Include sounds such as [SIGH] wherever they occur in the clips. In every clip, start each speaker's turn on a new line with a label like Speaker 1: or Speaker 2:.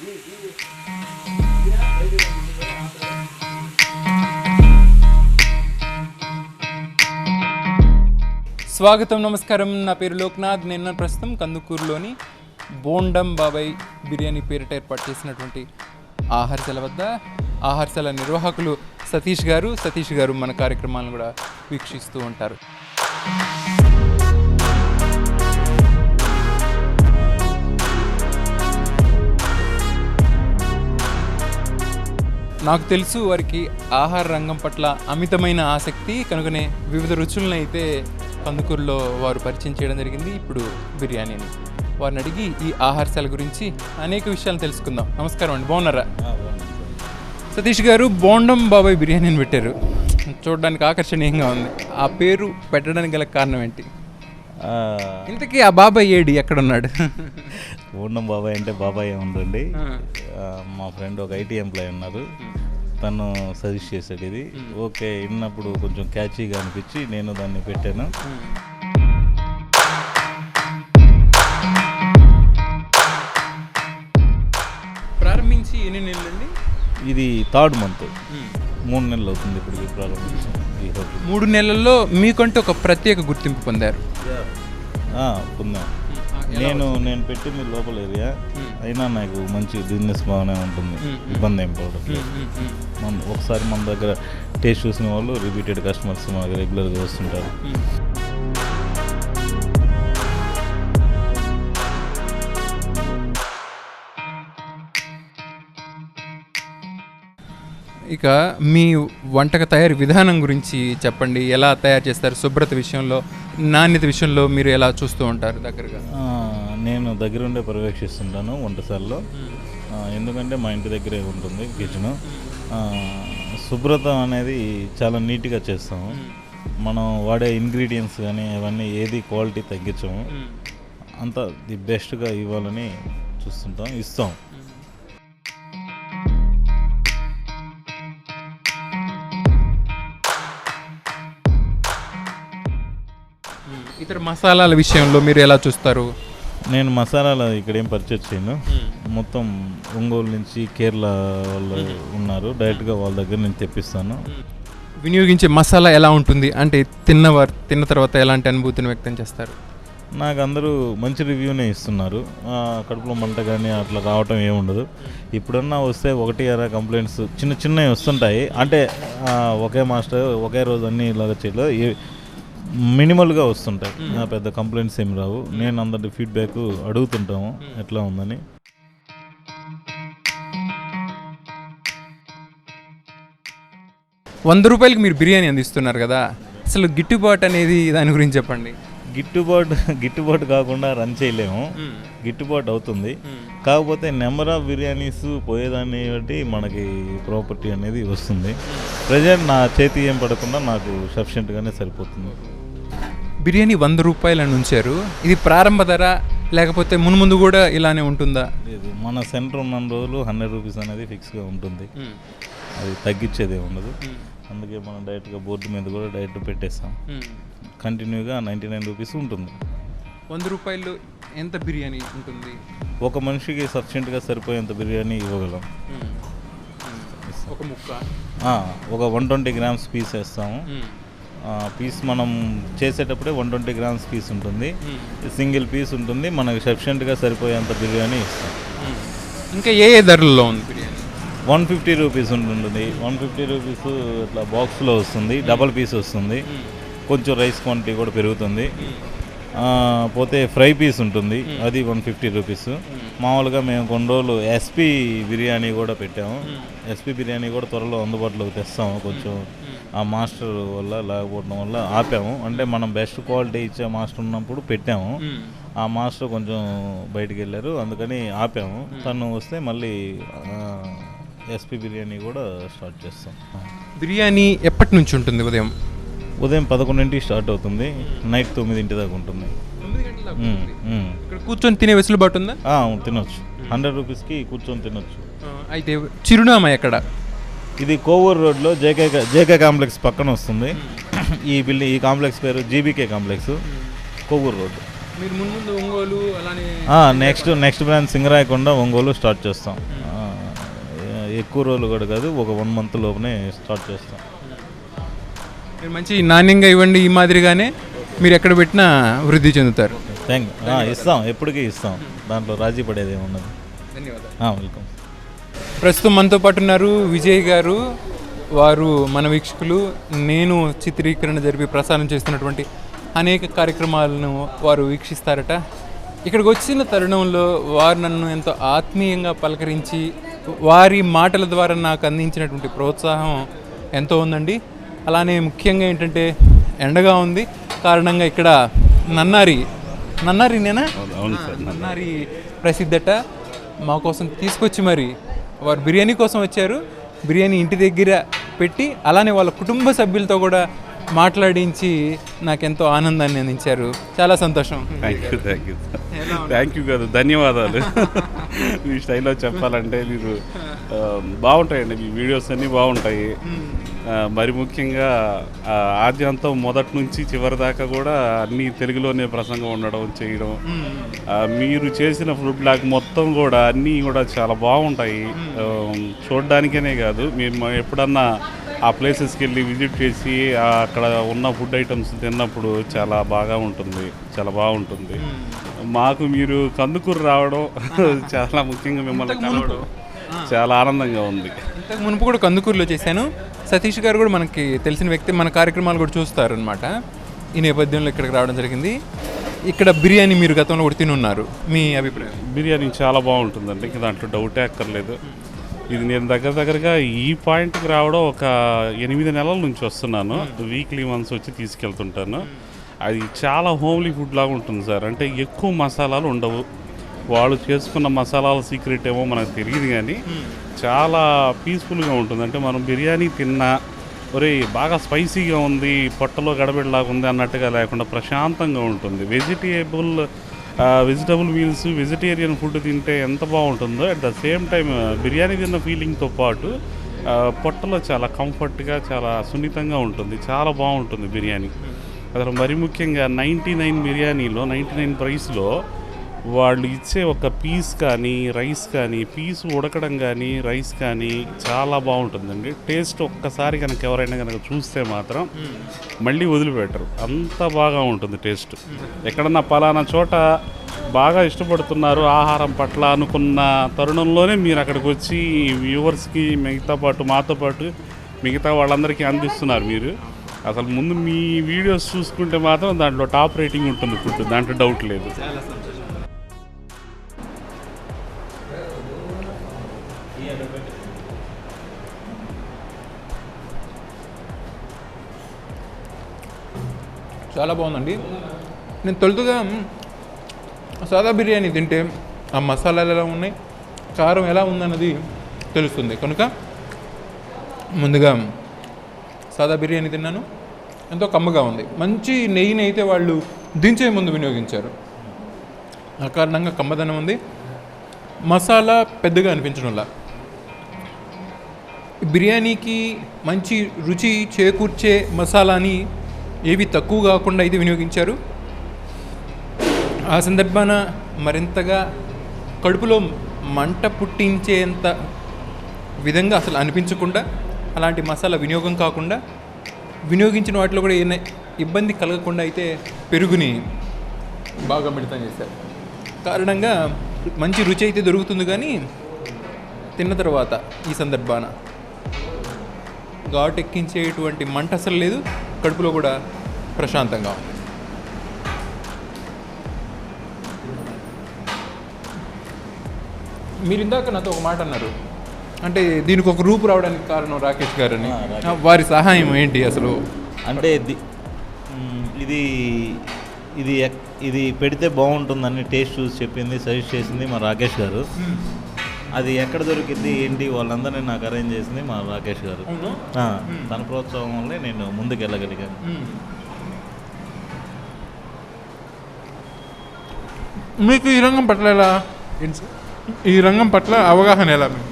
Speaker 1: స్వాగతం నమస్కారం. నా పేరు లోక్నాథ్. నిన్న ప్రస్తుతం కందుకూరులోని బోండం బాబాయ్ బిర్యానీ పేరిట ఏర్పాటు చేసినటువంటి ఆహారశాల వద్ద ఆహారశాల నిర్వాహకులు సతీష్ గారు. సతీష్ గారు మన కార్యక్రమాలను కూడా వీక్షిస్తూ ఉంటారు. నాకు తెలుసు వారికి ఆహార రంగం పట్ల అమితమైన ఆసక్తి కనుకనే వివిధ రుచులను అయితే కందుకూరులో వారు పరిచయం చేయడం జరిగింది. ఇప్పుడు బిర్యానీని వారిని అడిగి ఈ ఆహారశాల గురించి అనేక విషయాలు తెలుసుకుందాం. నమస్కారం అండి బాగున్నారా? సతీష్ గారు బోండం బాబాయ్ బిర్యానీని పెట్టారు. చూడడానికి ఆకర్షణీయంగా ఉంది. ఆ పేరు పెట్టడానికి గల కారణం ఏంటి? ఇంతకీ ఆ బాబాయ్ ఏడి? ఎక్కడున్నాడు? [LAUGHS]
Speaker 2: ఊర్ణం బాబాయ్ అంటే బాబాయ్ ఉండండి. మా ఫ్రెండ్ ఒక ఐటీ ఎంప్లాయ్ ఉన్నారు. తను సజెస్ట్ చేశాడు ఇది. ఓకే విన్నప్పుడు కొంచెం క్యాచీగా అనిపించి నేను దాన్ని పెట్టాను.
Speaker 1: ప్రారంభించి ఎన్ని నెలలండి?
Speaker 2: ఇది థర్డ్ మంత్. మూడు నెలలు అవుతుంది ఇప్పుడు ప్రారంభించి
Speaker 1: మూడు నెలల్లో మీకంటూ ఒక ప్రత్యేక గుర్తింపు పొందారు.
Speaker 2: పొందాం. నేను నేను పెట్టింది లోపల ఏరియా. అయినా నాకు మంచి బిజినెస్ బాగానే ఉంటుంది. ఇబ్బంది ఏం పడట్లేదు మన ఒకసారి మన దగ్గర టేస్ట్ చూసిన వాళ్ళు రిపీటెడ్ కస్టమర్స్ మాకు రెగ్యులర్గా వస్తుంటారు.
Speaker 1: ఇక మీ వంటక తయారీ విధానం గురించి చెప్పండి. ఎలా తయారు చేస్తారు శుభ్రత విషయంలో? నాణ్యత విషయంలో మీరు ఎలా చూస్తూ ఉంటారు దగ్గరగా?
Speaker 2: నేను దగ్గరుండే పర్యవేక్షిస్తుంటాను వంటశాలలో ఆ, ఎందుకంటే మా ఇంటి దగ్గరే ఉంటుంది కిచెన్. శుభ్రత అనేది చాలా నీట్గా చేస్తాము. మనం వాడే ఇంగ్రీడియంట్స్ కానీ అవన్నీ ఏది క్వాలిటీ తగ్గించము. అంతా ది బెస్ట్గా ఇవ్వాలని చూస్తుంటాం ఇస్తాం.
Speaker 1: ఇతర మసాలాల విషయంలో మీరు ఎలా చూస్తారు?
Speaker 2: నేను మసాలాలు ఇక్కడ ఏం పర్చేజ్ చేయను. మొత్తం ఒంగోలు నుంచి కేరళ వాళ్ళు ఉన్నారు. డైరెక్ట్గా వాళ్ళ దగ్గర నేను తెప్పిస్తాను.
Speaker 1: వినియోగించే మసాలా ఎలా ఉంటుంది? అంటే తిన్నవారు తిన్న తర్వాత ఎలాంటి అనుభూతిని వ్యక్తం చేస్తారు?
Speaker 2: నాకు అందరూ మంచి రివ్యూనే ఇస్తున్నారు. కడుపులో మంట కానీ అట్లా రావటం ఏముండదు ఇప్పుడన్నా వస్తే ఒకటి అర కంప్లైంట్స్ చిన్న చిన్నవి వస్తుంటాయి. అంటే ఒకే మాస్టర్ ఒకే రోజు అన్ని ఇలాగ చేయలేదు. మినిమల్గా వస్తుంటాయి. ఆ, పెద్ద కంప్లైంట్స్ ఏమి రావు. నేను అందరి ఫీడ్బ్యాక్ అడుగుతుంటాము. ఎట్లా ఉందని.
Speaker 1: వంద రూపాయలకి మీరు బిర్యానీ అందిస్తున్నారు కదా. అసలు గిట్టుబాటు అనేది దాని గురించి చెప్పండి.
Speaker 2: గిట్టుబాటు గిట్టుబాటు కాకుండా రన్ చేయలేము. గిట్టుబాటు అవుతుంది. కాకపోతే నెంబర్ ఆఫ్ బిర్యానీస్ పోయేదాన్ని బట్టి మనకి ప్రాపర్టీ అనేది వస్తుంది. ప్రజెంట్ నా చేతి ఏం పడకుండా నాకు సఫిషియెంట్గానే సరిపోతుంది.
Speaker 1: బిర్యానీ వంద రూపాయలని ఉంచారు. ఇది ప్రారంభ ధర లేకపోతే మున్ముందు కూడా ఇలానే ఉంటుందా?
Speaker 2: లేదు మన సెంటర్ ఉన్న రోజులు హండ్రెడ్ రూపీస్ అనేది ఫిక్స్గా ఉంటుంది. అది తగ్గించేదే ఉండదు. అందుకే మనం డైరెక్ట్గా బోర్డు మీద కూడా డైరెక్ట్ పెట్టేస్తాం. కంటిన్యూగా నైంటీ నైన్ రూపీస్ ఉంటుంది.
Speaker 1: వంద రూపాయలు ఎంత బిర్యానీ ఉంటుంది?
Speaker 2: ఒక మనిషికి సఫిషియెంట్గా సరిపోయేంత బిర్యానీ ఇవ్వగలం.
Speaker 1: ఒక ముక్క?
Speaker 2: ఒక వన్ ట్వంటీ గ్రామ్స్ పీస్ వేస్తాము. పీస్ మనం చేసేటప్పుడే వన్ ట్వంటీ గ్రామ్స్ పీస్ ఉంటుంది. సింగిల్ పీస్ ఉంటుంది. మనకు సఫిషియెంట్గా సరిపోయేంత బిర్యానీ ఇస్తాం.
Speaker 1: ఇంకా ఏ ఏ ధరల్లో ఉంది బిర్యానీ?
Speaker 2: వన్ ఫిఫ్టీ రూపీస్ ఉంటుంది. వన్ ఫిఫ్టీ రూపీస్ ఇట్లా బాక్స్లో వస్తుంది. డబల్ పీస్ వస్తుంది. కొంచెం రైస్ క్వాంటిటీ కూడా పెరుగుతుంది. పోతే ఫ్రై పీస్ ఉంటుంది. అది వన్ ఫిఫ్టీ రూపీస్ మామూలుగా మేము కొన్ని రోజులు ఎస్పీ బిర్యానీ కూడా పెట్టాము. ఎస్పీ బిర్యానీ కూడా త్వరలో అందుబాటులోకి తెస్తాము. కొంచెం ఆ మాస్టర్ వల్ల లేకపోవడం వల్ల ఆపాము. అంటే మనం బెస్ట్ క్వాలిటీ ఇచ్చే మాస్టర్ ఉన్నప్పుడు పెట్టాము. ఆ మాస్టర్ కొంచెం బయటికి వెళ్ళారు అందుకని ఆపాము. తను వస్తే మళ్ళీ ఎస్పీ బిర్యానీ కూడా స్టార్ట్ చేస్తాం.
Speaker 1: బిర్యానీ ఎప్పటి నుంచి ఉంటుంది ఉదయం?
Speaker 2: ఉదయం పదకొండింటికి స్టార్ట్ అవుతుంది. నైట్ తొమ్మిదింటి దాకా ఉంటుంది.
Speaker 1: కూర్చొని తినే వెసులుబాటు ఉందా?
Speaker 2: ఆ, తినొచ్చు. హండ్రెడ్ రూపీస్కి కూర్చొని తినొచ్చు.
Speaker 1: అయితే చిరునామా ఎక్కడ?
Speaker 2: ఇది కోవూరు రోడ్లో జేకే జేకే కాంప్లెక్స్ పక్కన వస్తుంది. ఈ బిల్డింగ్ ఈ కాంప్లెక్స్ పేరు జీబీకే కాంప్లెక్స్ కోవూరు రోడ్
Speaker 1: మీరు ముందు ముందు ఒంగోలు అలానే
Speaker 2: next next branch Singarayakonda Ongole start చేస్తాం. ఎక్కువ రోజులు కూడా కాదు ఒక వన్ మంత్ లోపునే స్టార్ట్ చేస్తాం.
Speaker 1: మీరు మంచి నాణ్యంగా ఇవ్వండి ఈ మాదిరిగానే మీరు ఎక్కడ పెట్టినా వృద్ధి చెందుతారు.
Speaker 2: థ్యాంక్ ఇస్తాం ఎప్పటికీ ఇస్తాం. దాంట్లో రాజీ పడేది ఏమున్నది
Speaker 1: ధన్యవాదాలు.
Speaker 2: వెల్కమ్.
Speaker 1: ప్రస్తుతం మనతో పాటు ఉన్నారు విజయ్ గారు. వారు మన వీక్షకులు. నేను చిత్రీకరణ జరిపి ప్రసారం చేస్తున్నటువంటి అనేక కార్యక్రమాలను వారు వీక్షిస్తారట. ఇక్కడికి వచ్చిన తరుణంలో వారు నన్ను ఎంతో ఆత్మీయంగా పలకరించి వారి మాటల ద్వారా నాకు అందించినటువంటి ప్రోత్సాహం ఎంతో ఉందండి. అలానే ముఖ్యంగా ఏంటంటే ఎండగా ఉంది. కారణంగా ఇక్కడ నన్నారి నన్నారి. నేనా నన్నారి ప్రసిద్ధట. మా కోసం తీసుకొచ్చి మరి వారు బిర్యానీ కోసం వచ్చారు. బిర్యానీ ఇంటి దగ్గర పెట్టి అలానే వాళ్ళ కుటుంబ సభ్యులతో కూడా మాట్లాడించి నాకెంతో ఆనందాన్ని అందించారు. చాలా సంతోషం.
Speaker 3: Thank you thank you thank you కాదు. ధన్యవాదాలు. మీ స్టైల్లో చెప్పాలంటే మీరు బాగుంటాయండి. మీ వీడియోస్ అన్నీ బాగుంటాయి. మరి ముఖ్యంగా ఆద్యంతం మొదటి నుంచి చివరి దాకా కూడా అన్నీ తెలుగులోనే ప్రసంగం ఉండడం చేయడం. మీరు చేసిన ఫుడ్ బ్లాగ్ మొత్తం కూడా అన్నీ కూడా చాలా బాగుంటాయి. చూడడానికనే కాదు మేము ఎప్పుడన్నా ఆ ప్లేసెస్కి వెళ్ళి విజిట్ చేసి అక్కడ ఉన్న ఫుడ్ ఐటమ్స్ తిన్నప్పుడు చాలా బాగా ఉంటుంది చాలా బాగుంటుంది. మాకు మీరు కందుకూరు రావడం చాలా ముఖ్యంగా మిమ్మల్ని కలవడం చాలా ఆనందంగా ఉంది.
Speaker 1: ఇంతకు మునుపు కూడా కందుకూరులో చేశాను. సతీష్ గారు కూడా మనకి తెలిసిన వ్యక్తి మన కార్యక్రమాలు కూడా చూస్తారు అనమాట ఈ నేపథ్యంలో ఇక్కడికి రావడం జరిగింది. ఇక్కడ బిర్యానీ మీరు గతంలో కూడా తిని ఉన్నారు మీ అభిప్రాయం?
Speaker 3: బిర్యానీ చాలా బాగుంటుందండి. ఇంక దాంట్లో డౌటే అక్కర్లేదు. ఇది నేను దగ్గర దగ్గరగా ఈ పాయింట్కి రావడం ఒక ఎనిమిది నెలల నుంచి వస్తున్నాను. వీక్లీ వన్స్ వచ్చి తీసుకెళ్తుంటాను. అది చాలా హోమ్లీ ఫుడ్ లాగా ఉంటుంది సార్. అంటే ఎక్కువ మసాలాలు ఉండవు. వాళ్ళు చేసుకున్న మసాలాల సీక్రెట్ ఏమో మనకు తెలియదు కానీ చాలా పీస్ఫుల్గా ఉంటుంది. అంటే మనం బిర్యానీ తిన్నా ఒరే బాగా స్పైసీగా ఉంది పొట్టలో గడబిడలాగా ఉంది అన్నట్టుగా లేకుండా ప్రశాంతంగా ఉంటుంది. Vegetable vegetable meals vegetarian food తింటే ఎంత బాగుంటుందో at the same time biryani తిన్న ఫీలింగ్తో పాటు పొట్టలో చాలా కంఫర్ట్గా చాలా సున్నితంగా ఉంటుంది. చాలా బాగుంటుంది బిర్యానీ. అసలు మరి ముఖ్యంగా నైంటీ నైన్ బిర్యానీలో నైంటీ నైన్ ప్రైస్లో వాళ్ళు ఇచ్చే ఒక పీస్ కానీ రైస్ కానీ పీస్ ఉడకడం కానీ రైస్ కానీ చాలా బాగుంటుందండి. టేస్ట్ ఒక్కసారి కనుక ఎవరైనా కనుక చూస్తే మాత్రం మళ్ళీ వదిలిపెట్టరు. అంత బాగా ఉంటుంది టేస్ట్. ఎక్కడన్నా పలానా చోట బాగా ఇష్టపడుతున్నారు ఆహారం పట్ల అనుకున్న తరుణంలోనే మీరు అక్కడికి వచ్చి వ్యూవర్స్కి మిగతా పాటు మాతో పాటు మిగతా వాళ్ళందరికీ అందిస్తున్నారు మీరు. అసలు ముందు మీ వీడియోస్ చూసుకుంటే మాత్రం దాంట్లో టాప్ రేటింగ్ ఉంటుంది ఫుడ్. దాంట్లో డౌట్ లేదు.
Speaker 1: చాలా బాగుందండి. నేను తొలుతుగా సాదా బిర్యానీ తింటే ఆ మసాలాలు ఎలా ఉన్నాయి కారం ఎలా ఉందన్నది తెలుస్తుంది. కనుక ముందుగా సాదా బిర్యానీ తిన్నాను. ఎంతో కమ్మగా ఉంది. మంచి నెయ్యిని అయితే వాళ్ళు దించే ముందు వినియోగించారు. ఆ కారణంగా కమ్మదనం ఉంది. మసాలా పెద్దగా అనిపించడంలా. బిర్యానీకి మంచి రుచి చేకూర్చే మసాలాని ఏవి తక్కువ కాకుండా ఇది వినియోగించారు? ఆ సందర్భాన మరింతగా కడుపులో మంట పుట్టించేంత విధంగా అసలు అనిపించకుండా అలాంటి మసాలా వినియోగం కాకుండా వినియోగించిన వాటిలో కూడా ఏ ఇబ్బంది కలగకుండా అయితే పెరుగుని బాగా మిళితం చేశారు. కారణంగా మంచి రుచి అయితే దొరుకుతుంది కానీ తిన్న తర్వాత ఈ సందర్భాన ఘాటు ఎక్కించేటువంటి మంట అసలు లేదు. కడుపులో కూడా ప్రశాంతంగా ఉంది. మీరు ఇందాక నాతో ఒక మాట అన్నారు. అంటే దీనికి ఒక రూపు రావడానికి కారణం రాకేష్ గారని. వారి సహాయం ఏంటి అసలు?
Speaker 2: అంటే ఇది ఇది ఎక్- ఇది పెడితే బాగుంటుందని టేస్ట్ చూసి చెప్పింది సజెస్ట్ చేసింది మా రాకేష్ గారు. అది ఎక్కడ దొరికింది ఏంటి వాళ్ళందరినీ నాకు అరేంజ్ చేసింది మా రాకేష్ గారు. తన ప్రోత్సాహం వల్లే నేను ముందుకు వెళ్ళగలిగాను
Speaker 1: మీకు ఈ రంగం పట్ల ఎలా? ఈ రంగం పట్ల అవగాహన ఎలా మీకు?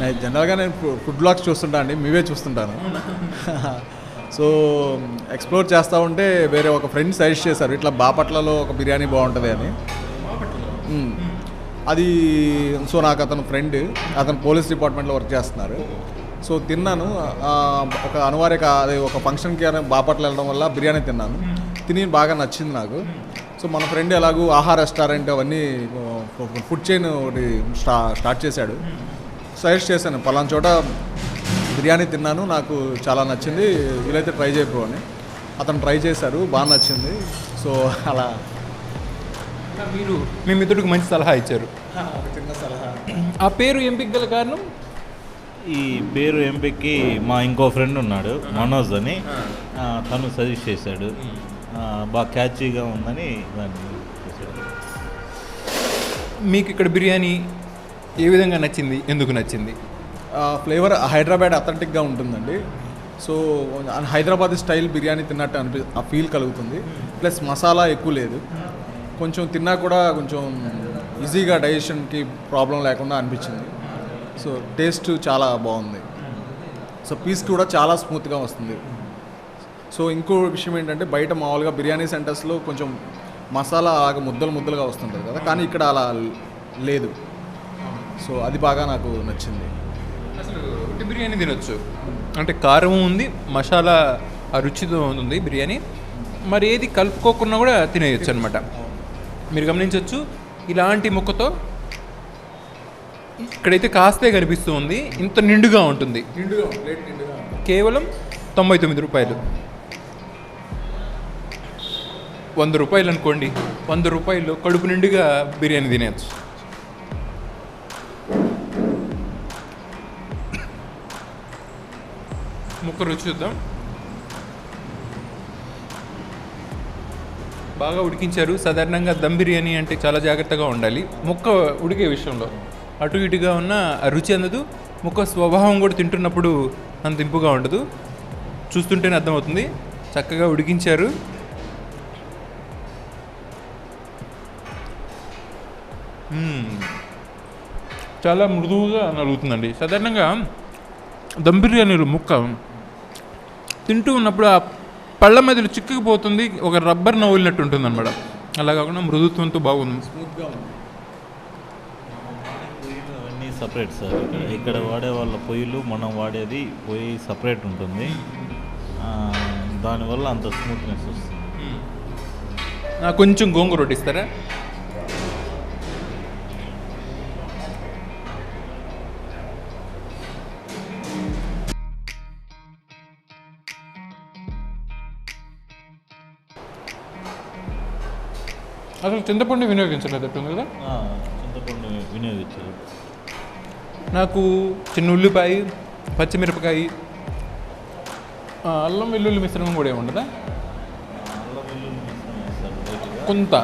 Speaker 4: నేను జనరల్గా నేను ఫుడ్ బ్లాగ్స్ చూస్తుంటా అండి మీవే చూస్తుంటాను. [LAUGHS] సో ఎక్స్ప్లోర్ చేస్తూ ఉంటే వేరే ఒక ఫ్రెండ్ సజెస్ట్ చేశారు ఇట్లా బాపట్లలో ఒక బిర్యానీ బాగుంటుంది అని. అది సో నాకు అతను ఫ్రెండ్ అతను పోలీస్ డిపార్ట్మెంట్లో వర్క్ చేస్తున్నారు. సో తిన్నాను. ఒక అనివార్య అదే అది ఒక ఫంక్షన్కి అని బాపట్ల వెళ్ళడం వల్ల బిర్యానీ తిన్నాను. తిని బాగా నచ్చింది నాకు. సో మన ఫ్రెండ్ ఎలాగూ ఆహా రెస్టారెంట్ అవన్నీ ఫుడ్ చైన్ ఒకటి స్టా స్టార్ట్ చేశాడు. సజెస్ట్ చేశాను. పలానా చోట బిర్యానీ తిన్నాను. నాకు చాలా నచ్చింది. వీలైతే ట్రై చేయరు అని. అతను ట్రై చేశారు. బాగా నచ్చింది. సో అలా
Speaker 1: మీరు? మీ మిత్రుడికి మంచి సలహా ఇచ్చారు.
Speaker 4: ఒక చిన్న సలహా.
Speaker 1: ఆ పేరు ఎంపిక గల కారణం?
Speaker 2: ఈ పేరు ఎంపిక్కి మా ఇంకో ఫ్రెండ్ ఉన్నాడు మనోజ్ అని. ఆ, తను సజెస్ట్ చేశాడు. బాగా క్యాచీగా ఉందని దాన్ని
Speaker 1: మీకు ఇక్కడ బిర్యానీ ఏ విధంగా నచ్చింది? ఎందుకు నచ్చింది?
Speaker 4: ఫ్లేవర్ హైదరాబాద్ అథెంటిక్గా ఉంటుందండి. సో హైదరాబాద్ స్టైల్ బిర్యానీ తిన్నట్టు అనిపి ఆ ఫీల్ కలుగుతుంది. ప్లస్ మసాలా ఎక్కువ లేదు. కొంచెం తిన్నా కూడా కొంచెం ఈజీగా డైజెషన్కి ప్రాబ్లం లేకుండా అనిపించింది. సో టేస్ట్ చాలా బాగుంది. సో పీస్ కూడా చాలా స్మూత్గా వస్తుంది. సో ఇంకో విషయం ఏంటంటే బయట మామూలుగా బిర్యానీ సెంటర్స్లో కొంచెం మసాలా అలాగ ముద్దలు ముద్దలుగా వస్తుంటుంది కదా కానీ ఇక్కడ అలా లేదు. సో అది బాగా నాకు నచ్చింది.
Speaker 1: అసలు బిర్యానీ తినొచ్చు. అంటే కారం ఉంది మసాలా రుచితో ఉంది బిర్యానీ. మరి ఏది కలుపుకోకుండా కూడా తినేయచ్చు అనమాట మీరు గమనించవచ్చు ఇలాంటి ముక్కతో ఇక్కడైతే కాస్తే కనిపిస్తూ ఉంది. ఇంత నిండుగా ఉంటుంది. కేవలం తొంభై తొమ్మిది రూపాయలు. వంద రూపాయలు అనుకోండి. వంద రూపాయలు కడుపు నిండుగా బిర్యానీ తినేయచ్చు. ముక్క రుచి చూద్దాం. బాగా ఉడికించారు. సాధారణంగా దమ్ బిర్యానీ అంటే చాలా జాగ్రత్తగా ఉండాలి. ముక్క ఉడికే విషయంలో. అటు ఇటుగా ఉన్న రుచి అందదు ముక్క స్వభావం కూడా తింటున్నప్పుడు అంత ఇంపుగా ఉండదు. చూస్తుంటేనే అర్థమవుతుంది. చక్కగా ఉడికించారు. చాలా మృదువుగా నలుగుతుందండి. సాధారణంగా దమ్ బిర్యానీలు ముక్క తింటూ ఉన్నప్పుడు ఆ పళ్ళ మధ్యలో చిక్కుకుపోతుంది ఒక రబ్బర్ నవ్వులినట్టు ఉంటుంది అనమాట అలా కాకుండా మృదుత్వంతో బాగుంది.
Speaker 2: Separate sir. ఇక్కడ ఇక్కడ వాడే వాళ్ళ పొయ్యిలు మనం వాడేది పొయ్యి సపరేట్ ఉంటుంది. దానివల్ల అంత స్మూత్నెస్ వస్తుంది.
Speaker 1: కొంచెం గోంగూర వడ్డిస్తారా? అసలు చింతపండు వినియోగించలేదట్టుంది కదా?
Speaker 2: ఆ, చింతపండు వినియోగించారు
Speaker 1: నాకు చిన్న ఉల్లిపాయ పచ్చిమిరపకాయ ఆ, అల్లం వెల్లుల్లి మిశ్రమం కూడా ఏమి ఉండదా
Speaker 2: అల్లం వెల్లుల్లి మిశ్రమం వేస్తారు లైట్గా.
Speaker 1: కొంత.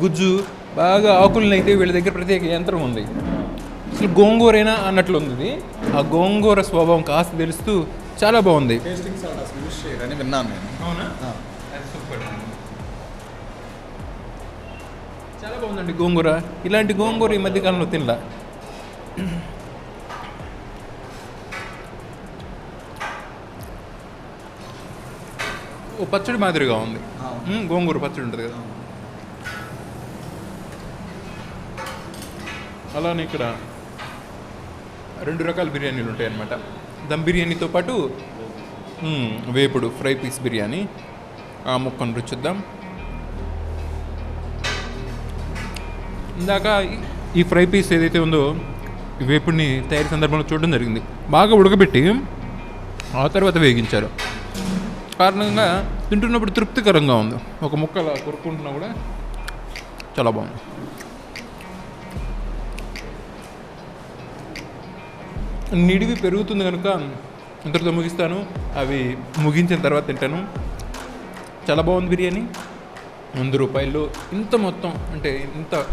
Speaker 1: గుజ్జు బాగా ఆకులను అయితే వీళ్ళ దగ్గర ప్రత్యేక యంత్రం ఉంది. అసలు గోంగూరేనా అన్నట్లు ఉంది ఇది. ఆ గోంగూర స్వభావం కాస్త తెలుస్తూ చాలా బాగుంది.
Speaker 4: విన్నాను నేను.
Speaker 1: అవునా? చాలా బాగుందండి గోంగూర. ఇలాంటి గోంగూర ఈ మధ్య కాలంలో తినలా. ఓ పచ్చడి మాదిరిగా ఉంది. గోంగూర పచ్చడి ఉంటుంది కదా. అలానే ఇక్కడ రెండు రకాల బిర్యానీలు ఉంటాయి అన్నమాట దమ్ బిర్యానీతో పాటు వేపుడు ఫ్రై పీస్ బిర్యానీ. ఆ ముక్కను రుచిద్దాం. ఇందాక ఈ- ఫ్రై పీస్ ఏదైతే ఉందో ఈ వేపుడిని తయారీ సందర్భంలో చూడడం జరిగింది. బాగా ఉడకబెట్టి ఆ తర్వాత వేగించారు. కారణంగా తింటున్నప్పుడు తృప్తికరంగా ఉంది. ఒక ముక్క అలా కొరుక్కుంటున్నా కూడా చాలా బాగుంది. నిడివి పెరుగుతుంది కనుక ఇంతటితో ముగిస్తాను. అవి ముగించిన తర్వాత తింటాను. చాలా బాగుంది బిర్యానీ. వంద రూపాయలు ఇంత మొత్తం అంటే ఇంత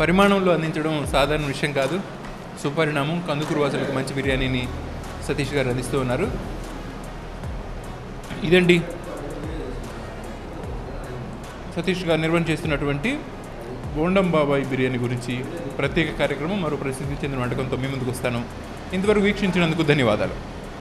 Speaker 1: పరిమాణంలో అందించడం సాధారణ విషయం కాదు. సుపరిణామం కందుకూరు వాసులకు మంచి బిర్యానీని సతీష్ గారు అందిస్తూ ఉన్నారు. ఇదండి. సతీష్ గారు నిర్వహణ చేస్తున్నటువంటి బోండం బాబాయ్ బిర్యానీ గురించి ప్రత్యేక కార్యక్రమం మరో ప్రసిద్ధి చెందిన వంటకంతో మీ ముందుకు వస్తాను. ఇంతవరకు వీక్షించినందుకు ధన్యవాదాలు.